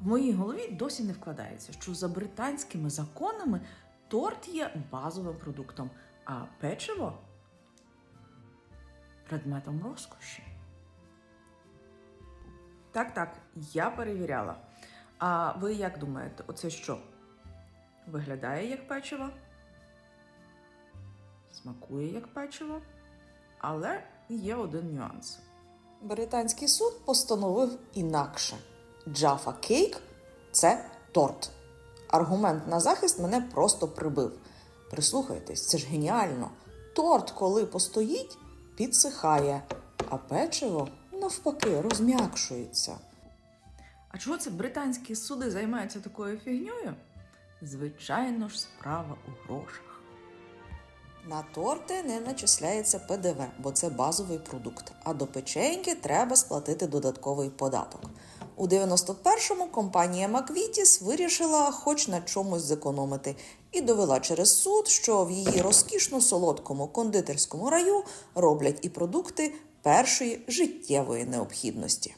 В моїй голові досі не вкладається, що за британськими законами торт є базовим продуктом, а печиво предметом розкоші. Так, так, я перевіряла. А ви як думаєте, оце що? Виглядає як печиво? Смакує як печиво? Але є один нюанс. Британський суд постановив інакше: Jaffa Cake – це торт. Аргумент на захист мене просто прибив. Прислухайтесь, це ж геніально. Торт, коли постоїть, підсихає, а печиво навпаки розм'якшується. А чого це британські суди займаються такою фігньою? Звичайно ж, справа у грошах. На торти не начисляється ПДВ, бо це базовий продукт. А до печеньки треба сплатити додатковий податок. У 91-му компанія Маквітіс вирішила хоч на чомусь зекономити і довела через суд, що в її розкішно солодкому кондитерському раю роблять і продукти першої життєвої необхідності.